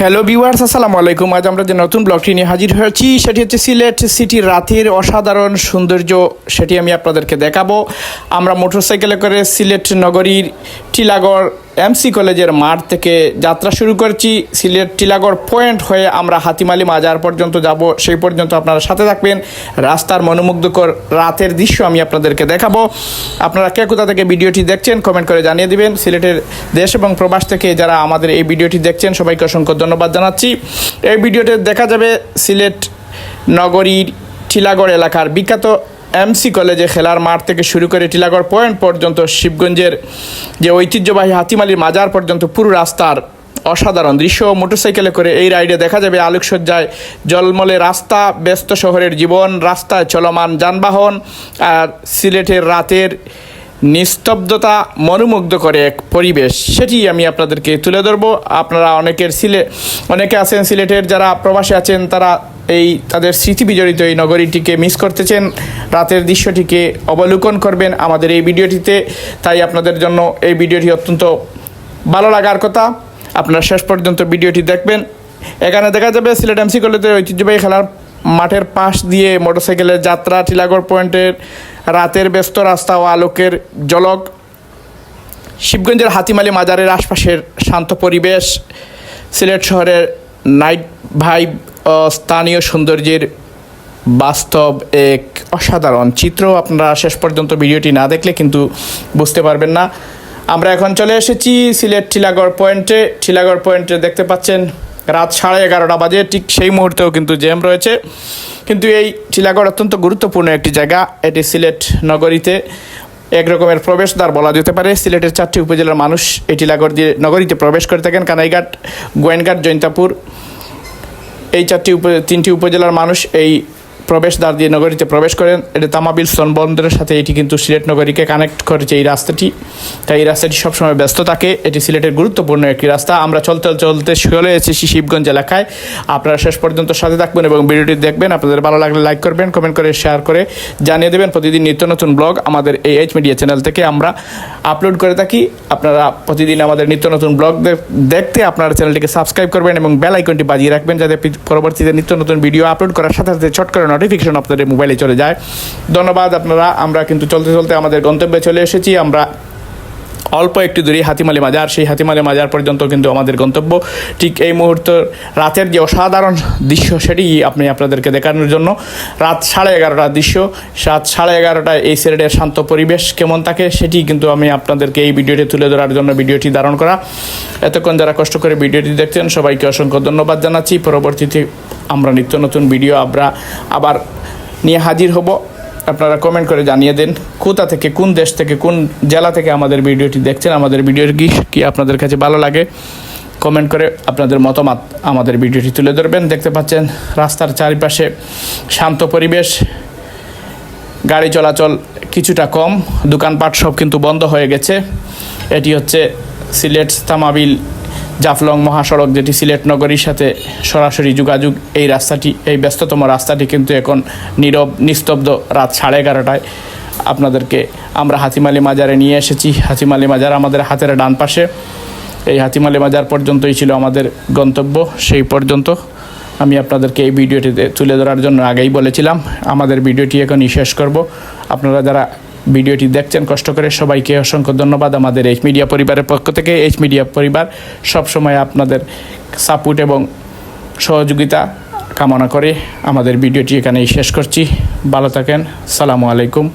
Hello viewers আসসালামু আলাইকুম। আজ আমরা যে নতুন ব্লগটি নিয়ে হাজির হয়েছি, সেটি হচ্ছে সিলেট সিটির রাতের অসাধারণ সৌন্দর্য। সেটি আমি আপনাদেরকে দেখাবো। আমরা মোটরসাইকেলে করে সিলেট নগরীর টিলাগড় এমসি কলেজের মাঠ থেকে যাত্রা শুরু করছি। সিলেট, টিলাগড় পয়েন্ট হয়ে আমরা হাতিমালি মাজার পর্যন্ত যাব। সেই পর্যন্ত আপনারা সাথে থাকবেন। রাস্তার মনোমুগ্ধকর রাতের দৃশ্য আমি আপনাদেরকে দেখাবো। আপনারা কে কোথা থেকে ভিডিওটি দেখছেন কমেন্ট করে জানিয়ে দিবেন। সিলেটের দেশ এবং প্রবাস থেকে যারা আমাদের এই ভিডিওটি দেখছেন, সবাইকে অসংখ্য ধন্যবাদ জানাচ্ছি। এই ভিডিওতে দেখা যাবে সিলেট নগরীর টিলাগড় এলাকার বিখ্যাত এমসি কলেজে খেলার মাঠ থেকে শুরু করে টিলাগড় পয়েন্ট পর্যন্ত শিবগঞ্জের যে ঐতিহ্যবাহী হাতিমালির মাজার পর্যন্ত পুরো রাস্তার অসাধারণ দৃশ্য মোটরসাইকেলে করে এই রাইডে দেখা যাবে আলোকসজ্জায় জলমলে রাস্তা, ব্যস্ত শহরের জীবন, রাস্তায় চলমান যানবাহন আর সিলেটের রাতের নিস্তব্ধতা মনোমুগ্ধ করে এক পরিবেশ। সেটি আমি আপনাদেরকে তুলে ধরবো। আপনারা অনেকের সিলে অনেকে আছেন সিলেটের, যারা প্রবাসী আছেন, তারা এই তাদের স্মৃতি বিজড়িত এই নগরীটিকে মিস করতেছেন। রাতের দৃশ্যটিকে অবলোকন করবেন আমাদের এই ভিডিওটিতে। তাই আপনাদের জন্য এই ভিডিওটি অত্যন্ত ভালো লাগার কথা। আপনারা শেষ পর্যন্ত ভিডিওটি দেখবেন। এখানে দেখা যাবে সিলেট এমসি কলেজের ঐতিহ্যবাহী খেলার মাঠের পাশ দিয়ে মোটরসাইকেলের যাত্রা, টিলাগড় পয়েন্টের রাতের ব্যস্ত রাস্তা ও আলোকের জলক শিবগঞ্জের হাতিমালি মাজারের আশপাশের শান্ত পরিবেশ। সিলেট শহরের নাইট ভাইব স্থানীয় সৌন্দর্যের বাস্তব এক অসাধারণ চিত্র। আপনারা শেষ পর্যন্ত ভিডিওটি না দেখলে কিন্তু বুঝতে পারবেন না। আমরা এখন চলে এসেছি সিলেট টিলাগড় পয়েন্টে। টিলাগড় পয়েন্টে দেখতে পাচ্ছেন রাত সাড়ে এগারোটা বাজে, ঠিক সেই মুহূর্তেও কিন্তু জ্যাম রয়েছে। কিন্তু এই টিলাগড় অত্যন্ত গুরুত্বপূর্ণ একটি জায়গা। এটি সিলেট নগরীতে এক রকমের প্রবেশদ্বার বলা যেতে পারে। সিলেটের চারটি উপজেলার মানুষ এই টিলাগড় দিয়ে নগরীতে প্রবেশ করে থাকেন। কানাইঘাট, গোয়েনঘাট, জৈন্তাপুর। এই চারটি তিনটি উপজেলার মানুষ এই প্রবেশদ্বার দিয়ে নগরীতে প্রবেশ করেন। এটা তামাবিল স্তনবন্দরের সাথে এটি কিন্তু সিলেট নগরীকে কানেক্ট করেছে এই রাস্তাটি। তাই এই রাস্তাটি সবসময় ব্যস্ত থাকে। এটি সিলেটের গুরুত্বপূর্ণ একটি রাস্তা। আমরা চলতে চলতে চলে এসেছি শিবগঞ্জ এলাকায়। আপনারা শেষ পর্যন্ত সাথে থাকবেন এবং ভিডিওটি দেখবেন। আপনাদের ভালো লাগলে লাইক করবেন কমেন্ট করে শেয়ার করে জানিয়ে দেবেন। প্রতিদিন নিত্য নতুন ব্লগ আমাদের এই এইচ মিডিয়া চ্যানেল থেকে আমরা আপলোড করে থাকি। আপনারা প্রতিদিন আমাদের নিত্য নতুন ব্লগ দেখতে আপনারা চ্যানেলটিকে সাবস্ক্রাইব করবেন এবং বেল আইকনটি বাজিয়ে রাখবেন যাতে পরবর্তীতে নিত্য নতুন ভিডিও আপলোড করার সাথে সাথে ছট করে নোটিফিকেশন আপনাদের মোবাইলে চলে যায়। ধন্যবাদ আপনারা, আমরা কিন্তু চলতে চলতে আমাদের গন্তব্যে চলে এসেছি, আমরা অল্প একটু দূরে হাতিমালি মাজার সেই হাতিমালি মাজার পর্যন্ত কিন্তু আমাদের গন্তব্য। ঠিক এই মুহূর্ত রাতের যে অসাধারণ দৃশ্য সেটি আপনি আপনাদেরকে দেখানোর জন্য। রাত সাড়ে এগারোটার দৃশ্য। রাত সাড়ে এগারোটায় এই সিলেটের শান্ত পরিবেশ কেমন থাকে সেটি কিন্তু আমি আপনাদেরকে এই ভিডিওটি তুলে ধরার জন্য ভিডিওটি ধারণ করা। এতক্ষণ যারা কষ্ট করে ভিডিওটি দেখছেন, সবাইকে অসংখ্য ধন্যবাদ জানাচ্ছি। পরবর্তীতে আমরা নিত্য নতুন ভিডিও আমরা আবার নিয়ে হাজির হব। আপনারা কমেন্ট করে জানিয়ে দেন, কোথা থেকে, কোন দেশ থেকে, কোন জেলা থেকে আমাদের ভিডিওটি দেখছেন, আমাদের ভিডিওর কি কি আপনাদের কাছে ভালো লাগে কমেন্ট করে আপনাদের মতামত আমাদের ভিডিওটি তুলে ধরবেন। দেখতে পাচ্ছেন, রাস্তার চারিপাশে শান্ত পরিবেশ, গাড়ি চলাচল কিছুটা কম, দোকানপাট সব কিন্তু বন্ধ হয়ে গেছে। এটি হচ্ছে সিলেট তামাবিল জাফলং মহাসড়ক যেটি সিলেট নগরীর সাথে সরাসরি যোগাযোগ, এই রাস্তাটি, এই ব্যস্ততম রাস্তাটি কিন্তু এখন নীরব, নিস্তব্ধ রাত সাড়ে এগারোটায়। আপনাদেরকে আমরা হাতিমালি মাজারে নিয়ে এসেছি। হাতিমালি মাজার আমাদের হাতের ডান পাশে। এই হাতিমালি মাজার পর্যন্তই ছিল আমাদের গন্তব্য, সেই পর্যন্ত। আমি আপনাদেরকে এই ভিডিওটিতে তুলে ধরার জন্য আগেই বলেছিলাম, আমাদের ভিডিওটি এখনই শেষ করব। আপনারা যারা ভিডিওটি দেখছেন কষ্ট করে সবাইকে অসংখ্য ধন্যবাদ আমাদের এইচ মিডিয়া পরিবারের পক্ষ থেকে। এইচ মিডিয়া পরিবার সবসময় আপনাদের সাপোর্ট এবং সহযোগিতা কামনা করে আমাদের ভিডিওটি এখানেই শেষ করছি। ভালো থাকেন। সালামু আলাইকুম।